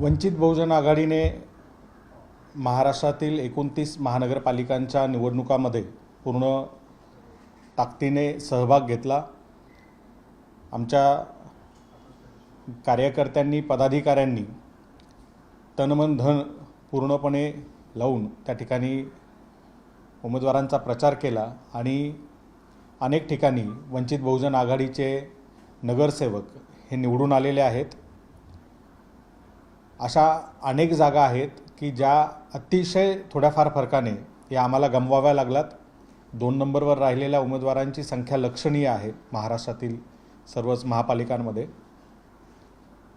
वंचित बहुजन आघाडीने महाराष्ट्रातील एकोणतीस महानगरपालिकांच्या निवडणुकामध्ये पूर्ण ताकदीने सहभाग घेतला. आमच्या कार्यकर्त्यांनी पदाधिकाऱ्यांनी तनमन धन पूर्णपणे लावून त्या ठिकाणी उमेदवारांचा प्रचार केला आणि अनेक ठिकाणी वंचित बहुजन आघाडीचे नगरसेवक हे निवडून आलेले आहेत. अशा अनेक जागा आहेत की ज्या अतिशय थोड्याफार फरकाने या आम्हाला गमवाव्या लागलात दोन नंबरवर राहिलेल्या उमेदवारांची संख्या लक्षणीय आहे महाराष्ट्रातील सर्वच महापालिकांमध्ये.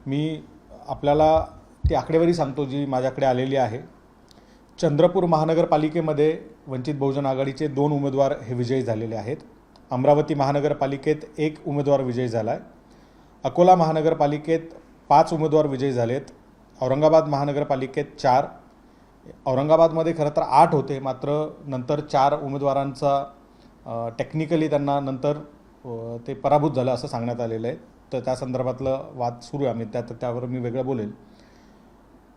मी आपल्याला ती आकडेवारी सांगतो जी माझ्याकडे आलेली आहे. चंद्रपूर महानगरपालिकेमध्ये वंचित बहुजन आघाडीचे दोन उमेदवार हे विजयी झालेले आहेत. अमरावती महानगरपालिकेत एक उमेदवार विजयी झाला आहे अकोला महानगरपालिकेत पाच उमेदवार विजयी झालेत. औरंगाबाद महानगरपालिकेत चार. औरंगाबादमध्ये खरं तर आठ होते मात्र नंतर चार उमेदवारांचा टेक्निकली त्यांना नंतर ते पराभूत झालं असं सांगण्यात आलेलं आहे. तर त्या संदर्भातलं वाद सुरू आहे आम्ही त्यात त्यावर मी वेगळं बोलेल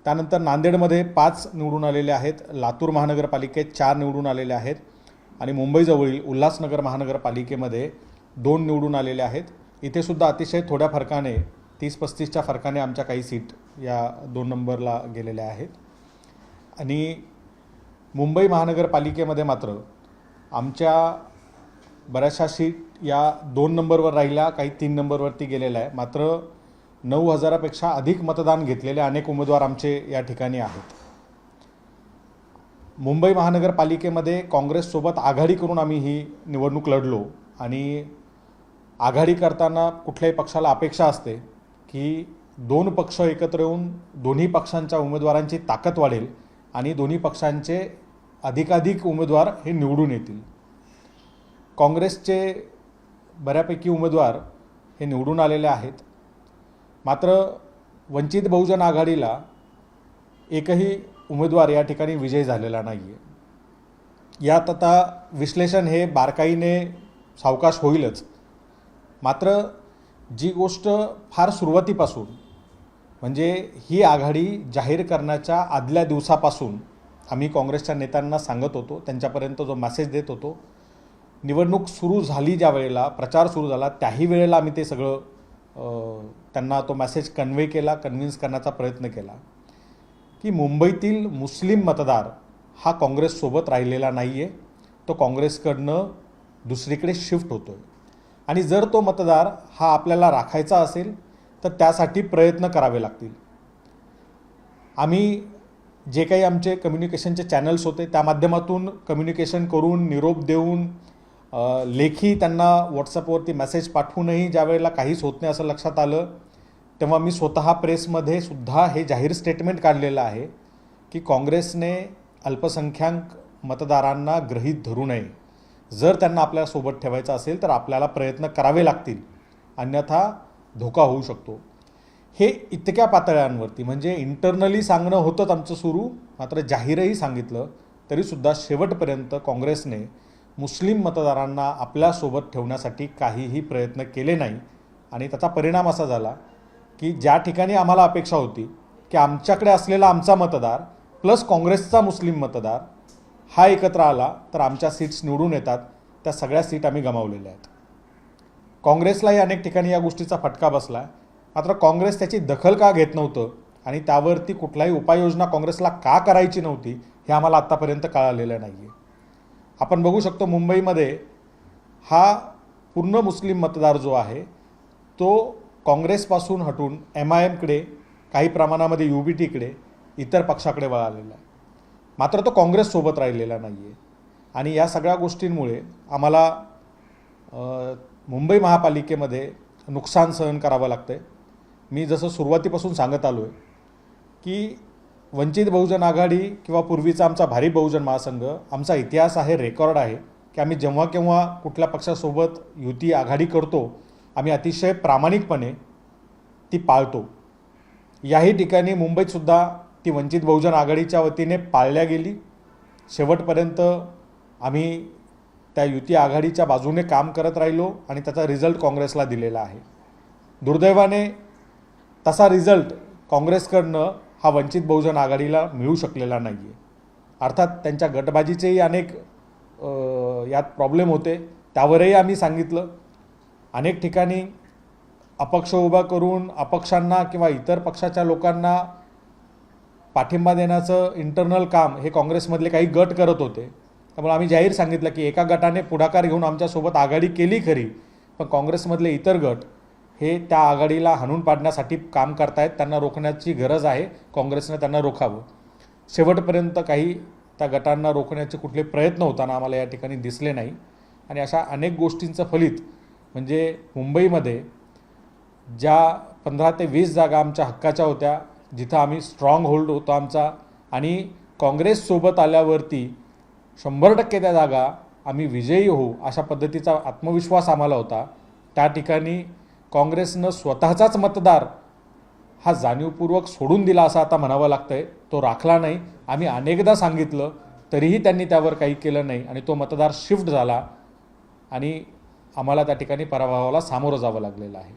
त्यानंतर नांदेडमध्ये पाच निवडून आलेले आहेत लातूर महानगरपालिकेत चार निवडून आलेले आहेत आणि मुंबईजवळील उल्हासनगर महानगरपालिकेमध्ये दोन निवडून आलेले आहेत. इथेसुद्धा अतिशय थोड्या फरकाने तीस पस्तीसच्या फरकाने आमच्या काही सीट या दोन नंबरला गेलेल्या आहेत. आणि मुंबई महानगरपालिकेमध्ये मात्र आमच्या बऱ्याचशा सीट या दोन नंबरवर राहिल्या काही तीन नंबरवरती गेलेल्या आहे मात्र नऊ हजारापेक्षा अधिक मतदान घेतलेले अनेक उमेदवार आमचे या ठिकाणी आहेत. मुंबई महानगरपालिकेमध्ये काँग्रेससोबत आघाडी करून आम्ही ही निवडणूक लढलो आणि आघाडी करताना कुठल्याही पक्षाला अपेक्षा असते की दोन पक्ष एकत्र येऊन दोन्ही पक्षांच्या उमेदवारांची ताकद वाढेल आणि दोन्ही पक्षांचे अधिकाधिक उमेदवार हे निवडून येतील. काँग्रेसचे बऱ्यापैकी उमेदवार हे निवडून आलेले आहेत. मात्र वंचित बहुजन आघाडीला एकही उमेदवार या ठिकाणी विजय झालेला नाही आहे यात आता विश्लेषण हे बारकाईने सावकाश होईलच. मात्र जी गोष्ट फार सुरुवातीपासून म्हणजे ही आघाडी जाहीर करण्याच्या आदल्या दिवसापासून आम्ही काँग्रेसच्या नेत्यांना सांगत होतो त्यांच्यापर्यंत जो मेसेज देत होतो निवडणूक सुरू झाली ज्या वेळेला प्रचार सुरू झाला त्याही वेळेला आम्ही ते सगळं त्यांना तो मेसेज कन्वे केला कन्व्हिन्स करण्याचा प्रयत्न केला की मुंबईतील मुस्लिम मतदार हा काँग्रेससोबत राहिलेला नाही आहे तो काँग्रेसकडनं दुसरीकडे शिफ्ट होतो आहे आणि जर तो मतदार हा आपल्याला राखायचा असेल तर त्यासाठी प्रयत्न करावे लागतील. आम्ही जे काही आमचे कम्युनिकेशनचे चॅनल्स होते त्या माध्यमातून कम्युनिकेशन करून निरोप देऊन लेखी त्यांना व्हॉट्सअपवरती मेसेज पाठवूनही ज्या वेळेला काहीच होत नाही असं लक्षात आलं तेव्हा मी स्वतः प्रेसमध्ये सुद्धा हे जाहीर स्टेटमेंट काढलेलं आहे की काँग्रेसने अल्पसंख्याक मतदारांना गृहीत धरू नये. जर त्यांना आपल्यासोबत ठेवायचं असेल तर आपल्याला प्रयत्न करावे लागतील. अन्यथा धोका होऊ शकतो. हे इतक्या पातळ्यांवरती म्हणजे इंटरनली सांगणं होतंच आमचं सुरू मात्र जाहीरही सांगितलं तरीसुद्धा शेवटपर्यंत काँग्रेसने मुस्लिम मतदारांना आपल्यासोबत ठेवण्यासाठी काहीही प्रयत्न केले नाही. आणि त्याचा परिणाम असा झाला की ज्या ठिकाणी आम्हाला अपेक्षा होती की आमच्याकडे असलेला आमचा मतदार प्लस काँग्रेसचा मुस्लिम मतदार हा एकत्र आला तर आमच्या सीट्स निवडून येतात. त्या सगळ्या सीट आम्ही गमावलेल्या आहेत. काँग्रेसलाही अनेक ठिकाणी या गोष्टीचा फटका बसला मात्र काँग्रेस त्याची दखल का घेत नव्हतं आणि त्यावरती कुठलाही उपाययोजना काँग्रेसला का करायची नव्हती हे आम्हाला आत्तापर्यंत कळालेलं नाही आहे आपण बघू शकतो मुंबईमध्ये हा पूर्ण मुस्लिम मतदार जो आहे तो काँग्रेसपासून हटून एम आय एमकडे काही प्रमाणामध्ये यू बी टीकडे इतर पक्षाकडे वळालेला आहे. मात्र तो काँग्रेससोबत राहिलेला नाही आहे आणि या सगळ्या गोष्टींमुळे आम्हाला मुंबई महापालिकेमध्ये नुकसान सहन करावं लागतं आहे मी जसं सुरुवातीपासून सांगत आलो आहे की वंचित बहुजन आघाडी किंवा पूर्वीचा आमचा भारी बहुजन महासंघ आमचा इतिहास आहे रेकॉर्ड आहे की आम्ही जेव्हा केव्हा कुठल्या पक्षासोबत युती आघाडी करतो आम्ही अतिशय प्रामाणिकपणे ती पाळतो. याही ठिकाणी मुंबईतसुद्धा ती वंचित बहुजन आघाडीच्या वतीने पाळल्या गेली. शेवटपर्यंत आम्ही त्या युती आघाडीच्या बाजूने काम करत राहिलो आणि त्याचा रिझल्ट काँग्रेसला दिलेला आहे. दुर्दैवाने तसा रिझल्ट काँग्रेसकडनं हा वंचित बहुजन आघाडीला मिळू शकलेला नाही आहे अर्थात त्यांच्या गटबाजीचेही अनेक यात प्रॉब्लेम होते. त्यावरही आम्ही सांगितलं. अनेक ठिकाणी अपक्ष उभा करून अपक्षांना किंवा इतर पक्षाच्या लोकांना पाठिंबा देण्याचं इंटरनल काम हे काँग्रेसमधले काही गट करत होते. त्यामुळे आम्ही जाहीर सांगितलं की एका गटाने पुढाकार घेऊन आमच्यासोबत आघाडी केली खरी पण काँग्रेसमधले इतर गट हे त्या आघाडीला हाणून पाडण्यासाठी काम करतायत त्यांना रोखण्याची गरज आहे काँग्रेसनं त्यांना रोखावं. शेवटपर्यंत काही त्या गटांना रोखण्याचे कुठले प्रयत्न होताना आम्हाला या ठिकाणी दिसले नाही. आणि अशा अनेक गोष्टींचं फलित म्हणजे मुंबईमध्ये ज्या पंधरा ते वीस जागा आमच्या हक्काच्या होत्या जिथं आम्ही स्ट्रॉंग होल्ड होतो आमचा. आणि काँग्रेससोबत आल्यावरती शंभर टक्के त्या जागा आम्ही विजयी होऊ अशा पद्धतीचा आत्मविश्वास आम्हाला होता. त्या ठिकाणी काँग्रेसनं स्वतःचाच मतदार हा जाणीवपूर्वक सोडून दिला असं आता म्हणावं आहे तो राखला नाही. आम्ही अनेकदा सांगितलं तरीही त्यांनी त्यावर काही केलं नाही आणि तो मतदार शिफ्ट झाला आणि आम्हाला त्या ठिकाणी पराभवाला सामोरं जावं लागलेलं आहे.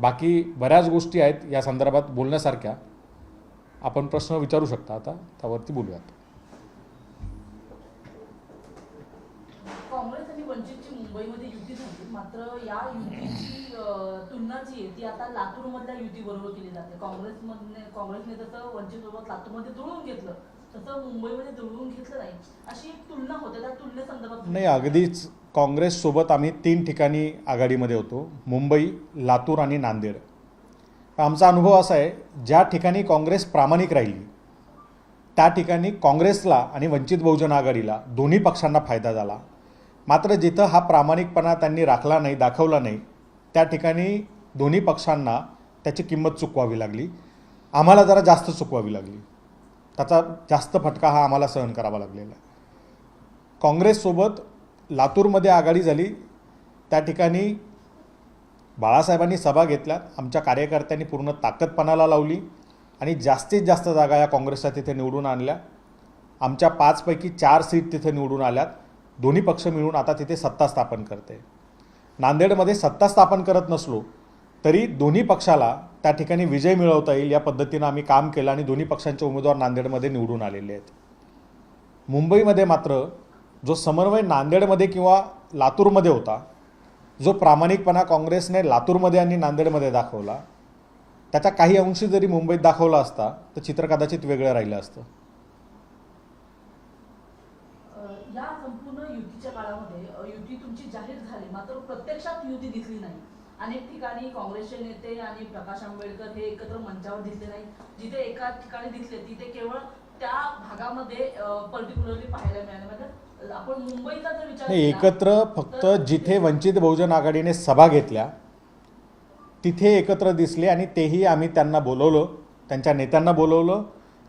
बाकी बऱ्याच गोष्टी आहेत या संदर्भात बोलण्यासारख्या. आपण प्रश्न विचारू शकता आता त्यावरती बोलूयात. काँग्रेस आणि वंचितची मुंबईमध्ये युती झाली मात्र या युतीची तुलना जी आहे ती आता लातूरमधल्या युतीबरोबर केली जाते. काँग्रेसमधने काँग्रेसने वंचित वंचितसोबत लातूरमध्ये जुळवून घेतलं. तसं मुंबईमध्ये जुळवून घेतलं नाही. अशी एक तुलना होते त्या तुलनेसंदर्भात नाही अगदीच काँग्रेससोबत आम्ही तीन ठिकाणी आघाडीमध्ये होतो मुंबई लातूर आणि नांदेड. आमचा अनुभव असा आहे ज्या ठिकाणी काँग्रेस प्रामाणिक राहिली त्या ठिकाणी काँग्रेसला आणि वंचित बहुजन आघाडीला दोन्ही पक्षांना फायदा झाला. मात्र जिथं हा प्रामाणिकपणा त्यांनी राखला नाही दाखवला नाही त्या ठिकाणी दोन्ही पक्षांना त्याची किंमत चुकवावी लागली. आम्हाला जरा जास्त चुकवावी लागली. त्याचा जास्त फटका हा आम्हाला सहन करावा लागलेला आहे. काँग्रेससोबत लातूरमध्ये आघाडी झाली त्या ठिकाणी बाळासाहेबांनी सभा घेतल्या आमच्या कार्यकर्त्यांनी पूर्ण ताकदपणाला लावली आणि जास्तीत जास्त जागा या काँग्रेसच्या तिथे निवडून आणल्या. आमच्या पाचपैकी चार सीट तिथे निवडून आल्यात. दोन्ही पक्ष मिळून आता तिथे सत्ता स्थापन करते. नांदेडमध्ये सत्ता स्थापन करत नसलो तरी दोन्ही पक्षाला त्या ठिकाणी विजय मिळवता येईल या पद्धतीनं आम्ही काम केलं आणि दोन्ही पक्षांचे उमेदवार नांदेडमध्ये निवडून आलेले आहेत. मुंबईमध्ये मात्र जो समन्वय नांदेडमध्ये किंवा लातूरमध्ये होता जो प्रामाणिकपणा काँग्रेसने लातूरमध्ये आणि नांदेडमध्ये दाखवला त्याचा काही अंशी जरी मुंबईत दाखवला असता तर चित्र कदाचित वेगळं राहिलं असतं. या संपूर्ण युतीच्या काळामध्ये युती तुमची जाहीर झाली मात्र प्रत्यक्षात युती दिसली नाही. अनेक ठिकाणी काँग्रेसचे नेते आणि प्रकाश आंबेडकर हे एकत्र मंचावर दिसले नाही जिथे एका ठिकाणी दिसले तिथे केवळ त्या भागामध्ये पर्टिक्युलरली पाहायला मिळाले. म्हणजे आपण मुंबईचा जर विचार नाही केला, एकत्र फक्त जिथे वंचित बहुजन आघाडीने सभा घेतल्या तिथे एकत्र दिसले आणि तेही आम्ही त्यांना बोलवलं त्यांच्या नेत्यांना बोलवलं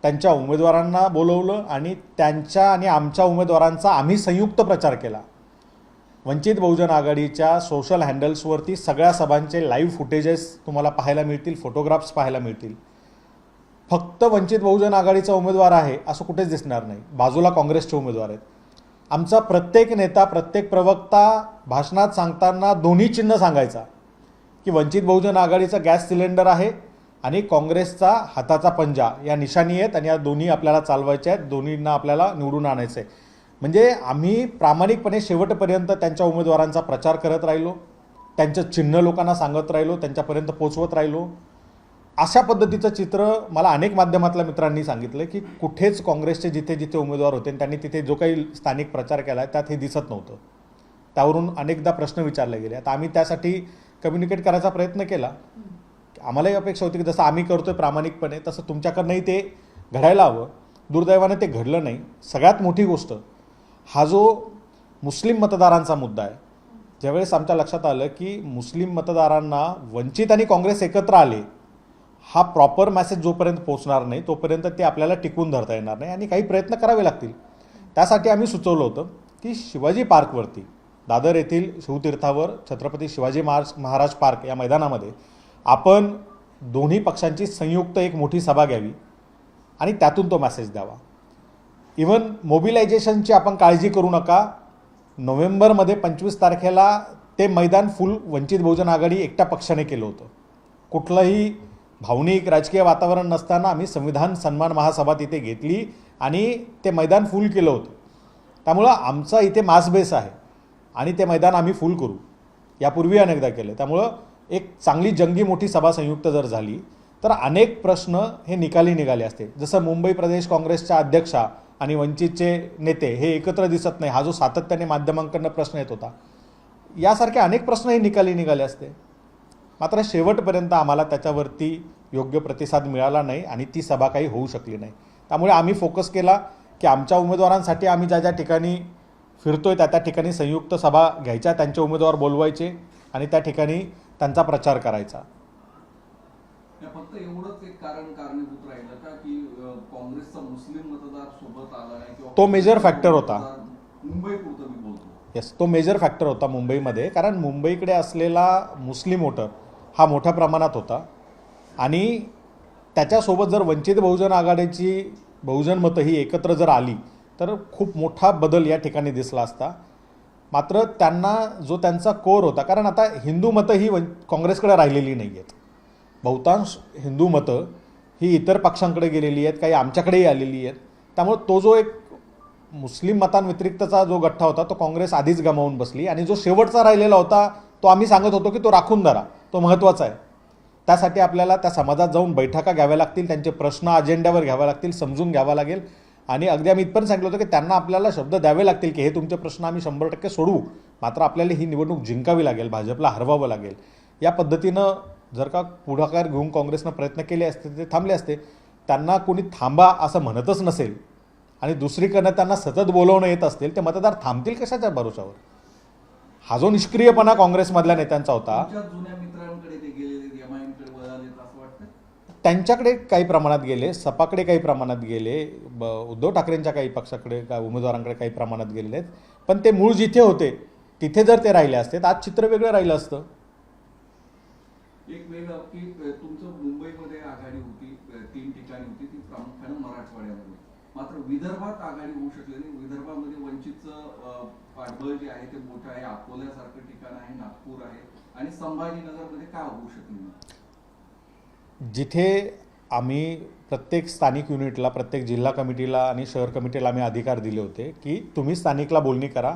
त्यांच्या उमेदवारांना बोलवलं आणि त्यांच्या आणि आमच्या उमेदवारांचा आम्ही संयुक्त प्रचार केला. वंचित बहुजन आघाडीच्या सोशल हँडल्सवरती सगळ्या सभांचे लाईव्ह फुटेजेस तुम्हाला पाहायला मिळतील फोटोग्राफ्स पाहायला मिळतील. फक्त वंचित बहुजन आघाडीचा उमेदवार आहे असं कुठेच दिसणार नाही. बाजूला काँग्रेसचे उमेदवार आहेत. आमचा प्रत्येक नेता प्रत्येक प्रवक्ता भाषणात सांगताना दोन्ही चिन्ह सांगायचा. की वंचित बहुजन आघाडीचा गॅस सिलेंडर आहे आणि काँग्रेसचा हाताचा पंजा. या निशाणी आहेत आणि या दोन्ही आपल्याला चालवायच्या आहेत. दोन्हींना आपल्याला निवडून आणायचं आहे म्हणजे आम्ही प्रामाणिकपणे शेवटपर्यंत त्यांच्या उमेदवारांचा प्रचार करत राहिलो त्यांचं चिन्ह लोकांना सांगत राहिलो त्यांच्यापर्यंत पोचवत राहिलो. अशा पद्धतीचं चित्र मला अनेक माध्यमातल्या मित्रांनी सांगितलं की कुठेच काँग्रेसचे जिथे जिथे उमेदवार होते त्यांनी तिथे जो काही स्थानिक प्रचार केला आहे त्यात हे दिसत नव्हतं. त्यावरून अनेकदा प्रश्न विचारले गेले. आता आम्ही त्यासाठी कम्युनिकेट करायचा प्रयत्न केला. आम्हालाही अपेक्षा होती की जसं आम्ही करतोय प्रामाणिकपणे तसं तुमच्याकडनंही ते घडायला हवं. दुर्दैवाने ते घडलं नाही. सगळ्यात मोठी गोष्ट हा जो मुस्लिम मतदारांचा मुद्दा आहे ज्यावेळेस आमच्या लक्षात आलं की मुस्लिम मतदारांना वंचित आणि काँग्रेस एकत्र आले हा प्रॉपर मॅसेज जोपर्यंत पोहोचणार नाही तोपर्यंत ते आपल्याला टिकवून धरता येणार नाही आणि काही प्रयत्न करावे लागतील. त्यासाठी आम्ही सुचवलं होतं की शिवाजी पार्कवरती दादर येथील शिवतीर्थावर छत्रपती शिवाजी महाराज महाराज पार्क या मैदानामध्ये आपण दोन्ही पक्षांची संयुक्त एक मोठी सभा घ्यावी आणि त्यातून तो मॅसेज द्यावा. इवन मोबिलायझेशनची आपण काळजी करू नका. नोव्हेंबरमध्ये पंचवीस तारखेला ते मैदान फुल वंचित बहुजन आघाडी एकट्या पक्षाने केलं होतं. कुठलंही भावनिक राजकीय वातावरण नसताना आम्ही संविधान सन्मान महासभा तिथे घेतली आणि ते मैदान फुल केलं होतं. त्यामुळं आमचा इथे मास बेस आहे आणि ते मैदान आम्ही फुल करू. यापूर्वी अनेकदा केलं. त्यामुळं एक चांगली जंगी मोठी सभा संयुक्त जर झाली तर अनेक प्रश्न हे निकाली निघाले असते. जसं मुंबई प्रदेश काँग्रेसच्या अध्यक्षा आणि वंचितचे नेते हे एकत्र दिसत नाही. हा जो सातत्याने माध्यमांकडनं प्रश्न येत होता यासारखे अनेक प्रश्नही निकाली निघाले असते. मात्र शेवटपर्यंत आम्हाला त्याच्यावरती योग्य प्रतिसाद मिळाला नाही आणि ती सभा काही होऊ शकली नाही. त्यामुळे आम्ही फोकस केला की आमच्या उमेदवारांसाठी आम्ही ज्या ज्या ठिकाणी फिरतोय त्या त्या ठिकाणी संयुक्त सभा घ्यायच्या त्यांचे उमेदवार बोलवायचे आणि त्या ठिकाणी त्यांचा प्रचार करायचा. फक्त एवढंच एक कारण कारणीभूत राहिलं का की काँग्रेसचा मुस्लिम मतदार सोबत आला नाही किंवा तो major factor होता. मुंबई पुरतं मी बोलतो. येस तो मेजर फॅक्टर होता मुंबईमध्ये कारण मुंबईकडे असलेला मुस्लिम वोटर हा मोठ्या प्रमाणात होता. आणि त्याच्यासोबत जर वंचित बहुजन आघाडीची बहुजन मतं ही एकत्र जर आली तर खूप मोठा बदल या ठिकाणी दिसला असता. मात्र त्यांना जो त्यांचा कोर होता कारण आता हिंदू मतं ही वन काँग्रेसकडे राहिलेली नाही आहेत बहुतांश हिंदू मतं ही इतर पक्षांकडे गेलेली आहेत काही आमच्याकडेही आलेली आहेत. त्यामुळे तो जो एक मुस्लिम मतांव्यतिरिक्तचा जो गठ्ठा होता तो काँग्रेस आधीच गमावून बसली. आणि जो शेवटचा राहिलेला होता तो आम्ही सांगत होतो की तो राखून धरा तो महत्त्वाचा आहे. त्यासाठी आपल्याला त्या समाजात जाऊन बैठका घ्याव्या लागतील त्यांचे प्रश्न अजेंड्यावर घ्याव्या लागतील समजून घ्यावा लागेल. आणि अगदी आम्ही इथपर्यंत सांगितलं होतं की त्यांना आपल्याला शब्द द्यावे लागतील की हे तुमचे प्रश्न आम्ही शंभर टक्के सोडवू. मात्र आपल्याला ही निवडणूक जिंकावी लागेल भाजपला हरवावं लागेल. या पद्धतीनं जर का पुढाकार घेऊन काँग्रेसनं प्रयत्न केले असते ते थांबले असते त्यांना कोणी थांबा असं म्हणतच नसेल आणि दुसरीकडनं त्यांना सतत बोलवणं येत असतील ते मतदार थांबतील कशाच्या भरोशावर? हा जो निष्क्रियपणा काँग्रेसमधल्या नेत्यांचा होता त्यांच्याकडे काही प्रमाणात गेले सपाकडे काही प्रमाणात गेले ब उद्धव ठाकरेंच्या काही पक्षाकडे काय उमेदवारांकडे काही प्रमाणात गेलेले आहेत. पण ते मूळ जिथे होते तिथे जर ते राहिले असते तर आज चित्र वेगळं राहिलं असतं. एक वेळ की तुमचं मुंबईमध्ये आघाडी होती तीन ठिकाणी होती ती प्रामुख्यानं मराठवाड्यामध्ये. मात्र विदर्भात आघाडी होऊ शकली नाही. विदर्भामध्ये वंचितचं पाठबळ जे आहे ते मोठं आहे. अकोल्यासारखं ठिकाण आहे नागपूर आहे. आणि संभाजीनगरमध्ये का होऊ शकली नाही? जिथे आम्ही प्रत्येक स्थानिक युनिटला प्रत्येक जिल्हा कमिटीला आणि शहर कमिटीला आम्ही अधिकार दिले होते की तुम्ही स्थानिकला बोलणी करा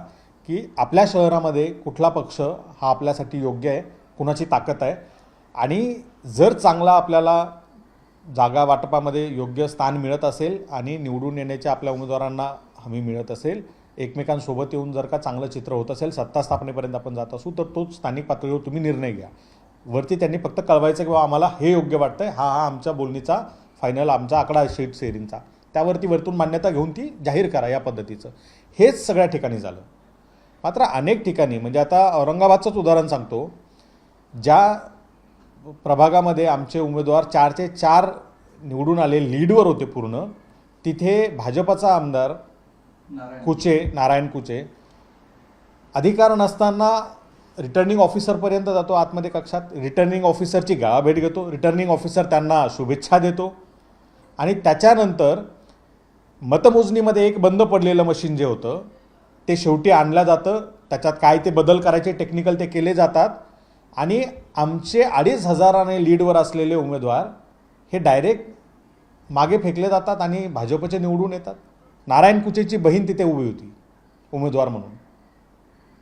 की आपल्या शहरामध्ये कुठला पक्ष हा आपल्यासाठी योग्य आहे कुणाची ताकद आहे. आणि जर चांगला आपल्याला जागा वाटपामध्ये योग्य स्थान मिळत असेल आणि निवडून येण्याच्या आपल्या उमेदवारांना हमी मिळत असेल एकमेकांसोबत येऊन जर का चांगलं चित्र होत असेल सत्ता स्थापनेपर्यंत आपण जात असू तर तो स्थानिक पातळीवर तुम्ही निर्णय घ्या. वरती त्यांनी फक्त कळवायचं किंवा आम्हाला हे योग्य वाटतंय हा हा आमच्या बोलणीचा फायनल आमचा आकडा शेट शीट त्यावरती वरतून मान्यता घेऊन ती जाहीर करा या पद्धतीचं. हेच सगळ्या ठिकाणी झालं. मात्र अनेक ठिकाणी म्हणजे आता औरंगाबादचंच उदाहरण सांगतो ज्या प्रभागामध्ये आमचे उमेदवार चारचे चार निवडून आले लीडवर होते पूर्ण. तिथे भाजपचा आमदार कुचे नारायण कुचे. अधिकार नसताना रिटर्निंग ऑफिसरपर्यंत जातो आतमध्ये कक्षात. रिटर्निंग ऑफिसरची गाळाभेट घेतो. रिटर्निंग ऑफिसर त्यांना शुभेच्छा देतो. आणि त्याच्यानंतर मतमोजणीमध्ये एक बंद पडलेलं मशीन जे होतं ते शेवटी आणलं जातं. त्याच्यात काय ते बदल करायचे टेक्निकल ते केले जातात. आणि आमचे अडीच हजाराने लीडवर असलेले उमेदवार हे डायरेक्ट मागे फेकले जातात आणि भाजपचे निवडून येतात. नारायण कुचेची बहीण तिथे उभी होती उमेदवार म्हणून.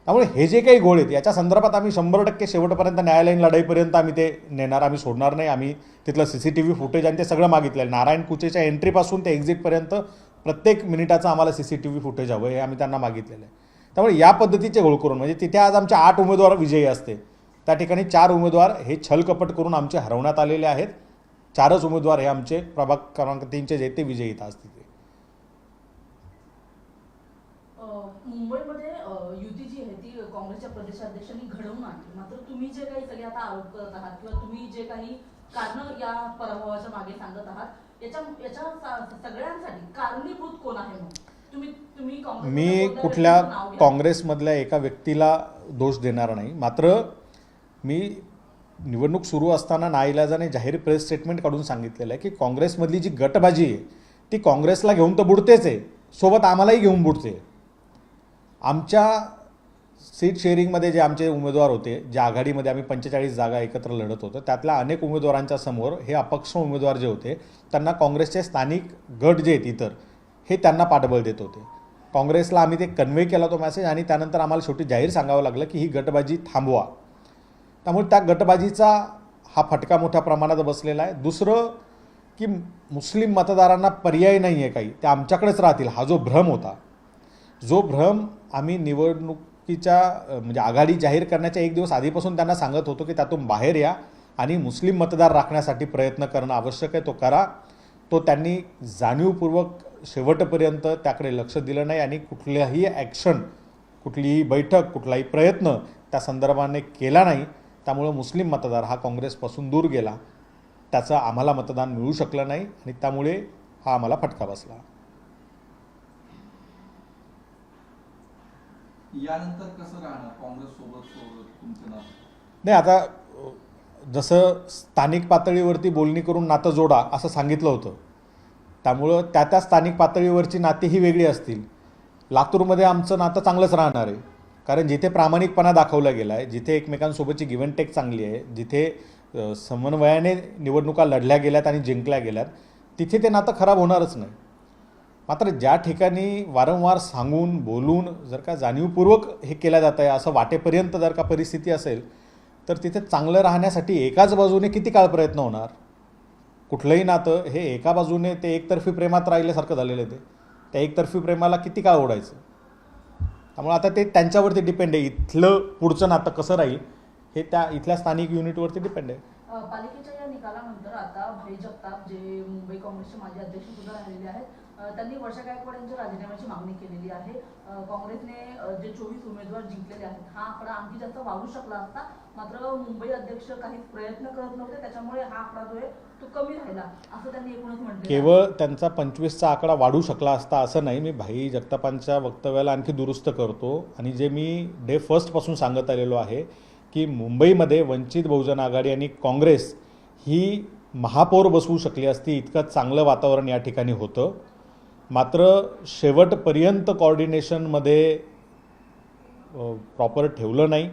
त्यामुळे हे जे काही घोळ आहेत याच्या संदर्भात आम्ही शंभर टक्के शेवटपर्यंत न्यायालयीन लढाईपर्यंत आम्ही ते नेणार आम्ही सोडणार नाही. आम्ही तिथलं C C T V footage आणि ते सगळं मागितलं आहे. नारायण कुचेच्या एंट्रीपासून ते एक्झिटपर्यंत प्रत्येक मिनिटाचं आम्हाला C C T V footage हवं हे आम्ही त्यांना मागितलेलं आहे. त्यामुळे या पद्धतीचे घोळ करून म्हणजे तिथे आज आमचे आठ उमेदवार विजयी असते. त्या ठिकाणी चार उमेदवार हे छलकपट करून आमचे हरवण्यात आलेले आहेत. चारच उमेदवार हे आमचे प्रभाग क्रमांक तीनचे जे ते विजयी असतील. मुंबईमध्ये युती जी आहे ती काँग्रेसच्या प्रदेशाध्यक्षांनी घडवून आणली. मात्र तुम्ही जे काही सगळे आता आरोप करत आहात किंवा तुम्ही जे काही कारण या पराभवाच्या मागे सांगत आहात याच्या याच्या सगळ्यांसाठी कारणीभूत कोण आहे मग? मी कुठल्या. काँग्रेसमधल्या एका व्यक्तीला दोष देणार नाही. मात्र मी निवडणूक सुरू असताना नाईलाजाने जाहीर प्रेस स्टेटमेंट काढून सांगितलेलं आहे की काँग्रेसमधली जी गटबाजी आहे ती काँग्रेसला घेऊन तर बुडतेच आहे. सोबत आम्हालाही घेऊन बुडते. आमच्या सीट शेअरिंगमध्ये जे आमचे उमेदवार होते ज्या आघाडीमध्ये आम्ही पंचेचाळीस जागा एकत्र लढत होतो त्यातल्या अनेक उमेदवारांच्या समोर हे अपक्ष उमेदवार जे होते त्यांना काँग्रेसचे स्थानिक गट जे आहेत इतर हे त्यांना पाठबळ देत होते. काँग्रेसला आम्ही ते कन्वे केला तो मॅसेज आणि त्यानंतर आम्हाला शेवटी जाहीर सांगावं लागलं की ही गटबाजी थांबवा. त्यामुळे त्या गटबाजीचा हा फटका मोठ्या प्रमाणात बसलेला आहे. दुसरं की मुस्लिम मतदारांना पर्याय नाही आहे काही. ते आमच्याकडेच राहतील. हा जो भ्रम होता. जो भ्रम आम्ही निवडणुकीच्या म्हणजे आघाडी जाहीर करण्याच्या एक दिवस आधीपासून त्यांना सांगत होतो की त्यातून बाहेर या आणि मुस्लिम मतदार राखण्यासाठी प्रयत्न करणं आवश्यक आहे. तो करा. तो त्यांनी जाणीवपूर्वक शेवटपर्यंत त्याकडे लक्ष दिलं नाही आणि कुठल्याही ॲक्शन कुठलीही बैठक कुठलाही प्रयत्न त्या संदर्भाने केला नाही. त्यामुळं मुस्लिम मतदार हा काँग्रेसपासून दूर गेला. त्याचं आम्हाला मतदान मिळू शकलं नाही आणि त्यामुळे हा आम्हाला फटका बसला. यानंतर कसं राहणार? नाही आता जसं स्थानिक पातळीवरती बोलणी करून नातं जोडा असं सांगितलं होतं. त्यामुळं त्या त्या स्थानिक पातळीवरची नाती ही वेगळी असतील. लातूरमध्ये आमचं नातं चांगलंच राहणार आहे. कारण जिथे प्रामाणिकपणा दाखवला गेला आहे जिथे एकमेकांसोबतची गिव्हन टेक चांगली आहे जिथे समन्वयाने निवडणुका लढल्या गेल्यात आणि जिंकल्या गेल्यात तिथे ते नातं खराब होणारच नाही. मात्र ज्या ठिकाणी वारंवार सांगून बोलून जर का जाणीवपूर्वक हे केलं जात आहे असं वाटेपर्यंत जर का परिस्थिती असेल तर तिथे चांगलं राहण्यासाठी एकाच बाजूने किती काळ प्रयत्न होणार? कुठलंही नातं हे एका बाजूने ते एकतर्फी प्रेमात राहिल्यासारखं झालेलं आहे ते. त्या एकतर्फी प्रेमाला किती काळ ओढायचं? त्यामुळे आता ते त्यांच्यावरती डिपेंड आहे. इथलं पुढचं नातं कसं राहील हे त्या इथल्या स्थानिक युनिटवरती डिपेंड आहे. पालिकेच्या या निकालानंतर आता भाई जगताप जे मुंबई काँग्रेसचे माजी अध्यक्ष सुद्धा राहिलेले आहेत त्यांनी वर्षा गायकवाड यांच्या राजीनाम्याची मागणी केलेली आहे. काँग्रेसने जे चोवीस उमेदवार जिंकलेले आहेत हा आकडा आणखी जास्त वाढू शकला असता मात्र मुंबई अध्यक्ष काही प्रयत्न करत नव्हते त्याच्यामुळे हा आकडा जो आहे तो कमी राहिला असं त्यांनी एकूणच म्हटलं केवळ त्यांचा पंचवीसचा आकडा वाढू शकला असता असं नाही मी भाई जगतापांच्या वक्तव्याला आणखी दुरुस्त करतो. आणि जे मी डे फर्स्टपासून सांगत आलेलो आहे की मुंबईमध्ये वंचित बहुजन आघाडी आणि काँग्रेस ही महापौर बसवू शकली असती इतकं चांगलं वातावरण या ठिकाणी होतं. मात्र शेवटपर्यंत कॉर्डिनेशनमध्ये प्रॉपर ठेवलं नाही.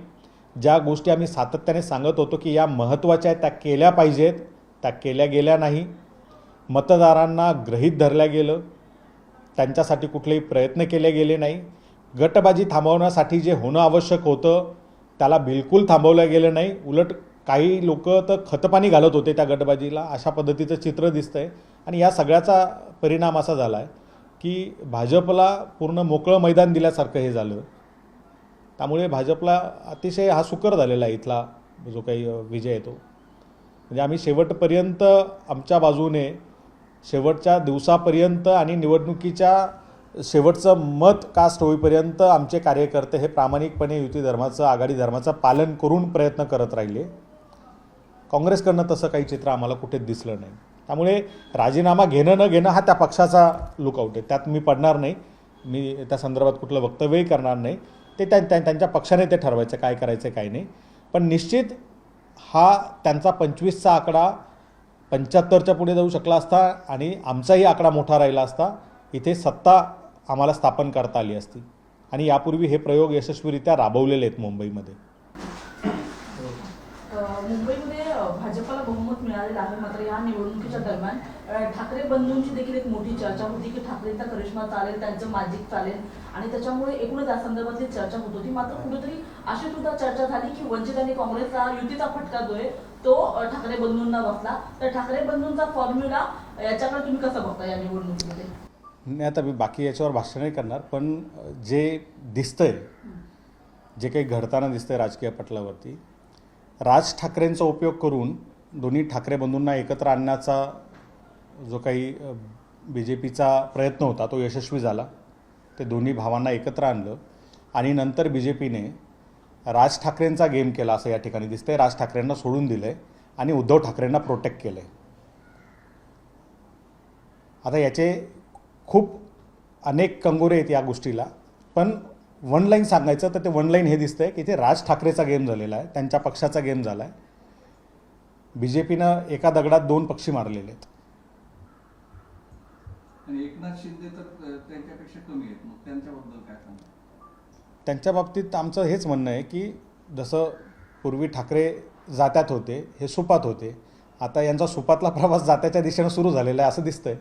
ज्या गोष्टी आम्ही सातत्याने सांगत होतो की या महत्त्वाच्या आहेत त्या केल्या पाहिजेत त्या केल्या गेल्या नाही. मतदारांना ग्रहीत धरल्या गेलं. त्यांच्यासाठी कुठलेही प्रयत्न केले गेले नाही. गटबाजी थांबवण्यासाठी जे होणं आवश्यक होतं त्याला बिलकुल थांबवलं गेलं नाही. उलट काही लोक तर खतपाणी घालत होते त्या गटबाजीला. अशा पद्धतीचं चित्र दिसतंय. आणि या सगळ्याचा परिणाम असा झाला आहे की भाजपला पूर्ण मोकळं मैदान दिल्यासारखं हे झालं. त्यामुळे भाजपला अतिशय हा सुकर झालेला आहे इथला जो काही विजय आहे तो. म्हणजे आम्ही शेवटपर्यंत आमच्या बाजूने शेवटच्या दिवसापर्यंत आणि निवडणुकीच्या शेवटचं मत कास्ट होईपर्यंत आमचे कार्यकर्ते हे प्रामाणिकपणे युती धर्माचं आघाडी धर्माचं पालन करून प्रयत्न करत राहिले. काँग्रेसकडनं तसं काही चित्र आम्हाला कुठेच दिसलं नाही. त्यामुळे राजीनामा घेणं न घेणं हा त्या पक्षाचा लुकआउट आहे. त्यात मी पडणार नाही. मी त्या संदर्भात कुठलं वक्तव्यही करणार नाही. ते त्या त्यांच्या पक्षाने ते ठरवायचं काय करायचं काय नाही. पण निश्चित हा त्यांचा पंचवीसचा आकडा पंच्याहत्तरच्या पुढे जाऊ शकला असता आणि आमचाही आकडा मोठा राहिला असता इथे सत्ता आम्हाला स्थापन करता आली असती. आणि यापूर्वी हे प्रयोग यशस्वीरित्या राबवलेले आहेत मुंबईमध्ये अ, मुंबईमध्ये अ, भाजपला मिळालेलं आहे मात्र या निवडणुकीच्या दरम्यान ठाकरे बंधूंची देखील एक मोठी चर्चा होती की ठाकरेंचा करिश्मा चालेल त्यांचं मॅजिक चालेल. आणि त्याच्यामुळे एकूणच या संदर्भातली चर्चा होत होती. मात्र कुठेतरी अशी सुद्धा चर्चा झाली की वंचित आणि काँग्रेसचा युतीचा फटका जो आहे तो ठाकरे बंधूंना बसला. तर ठाकरे बंधूंचा फॉर्म्युला याच्याकडे तुम्ही कसं बघता या निवडणुकीमध्ये? नाही आता मी बाकी याच्यावर भाष्य नाही करणार पण जे दिसतंय जे काही घडताना दिसतंय राजकीय पटलावरती राज ठाकरेंचा उपयोग करून दोन्ही ठाकरे बंधूंना एकत्र आणण्याचा जो काही बी जे पीचा प्रयत्न होता तो यशस्वी झाला. ते दोन्ही भावांना एकत्र आणलं. आणि नंतर बी जे पीने राज ठाकरेंचा गेम केला असं या ठिकाणी दिसतंय. राज ठाकरेंना सोडून दिलं आहे आणि उद्धव ठाकरेंना प्रोटेक्ट केलं आहे आता याचे खूप अनेक कंगोरे आहेत या गोष्टीला. पण वन लाईन सांगायचं तर ते वन लाईन हे दिसतंय की ते राज ठाकरेचा गेम झालेला आहे त्यांच्या पक्षाचा गेम झाला आहे बी जे पीनं एका दगडात दोन पक्षी मारलेले आहेत. आणि एकनाथ शिंदे तर अ, त्यांच्यापेक्षा कमी आहेत. मग त्यांच्याबद्दल काय सांगा त्यांच्या बाबतीत आमचं हेच म्हणणं आहे की जसं पूर्वी ठाकरे जात्यात होते हे सुपात होते. आता यांचा सुपातला प्रवास जात्याच्या दिशेनं सुरू झालेला आहे असं दिसतंय.